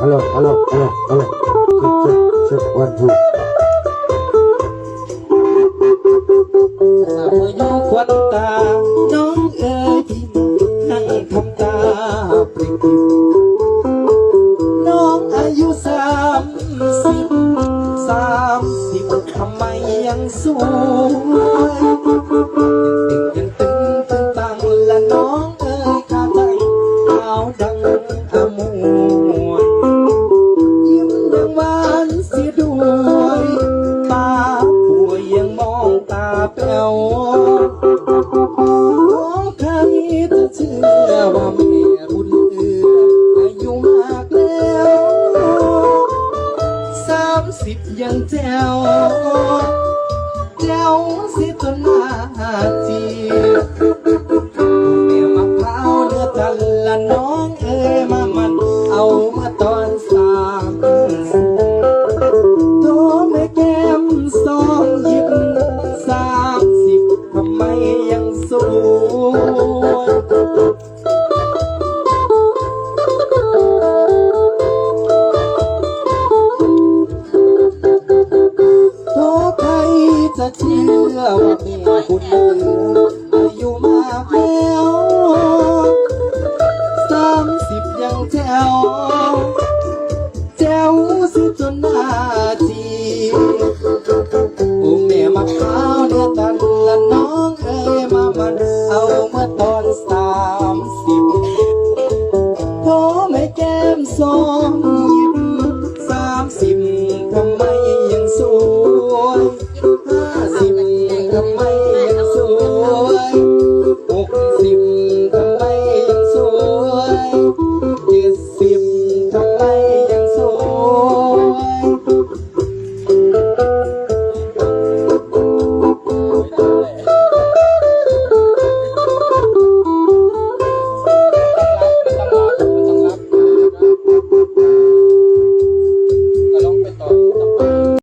hello hello hello hello check check check one two พายุควันตา น้องเอ๋ยที่มาให้ทำตาปริบน้องอายุสามสิบสามสิบทำไมยังสวยยัง เชื่อว่าแม่บุญเอืออายุมากแล้วสามสิบยังแจวแจวสิจนหน้าจี จะเชื่อว่าแม่คุณเหลืออายุมากแล้วสามสิบยังแจ๋วแจวสิจนหน้าจีโอ้แม่มะพร้าวเนื้อตันละน้องเอ้ยมามันเอาเมื่อตอนสามสิบโทแม่แก้มสองยิ้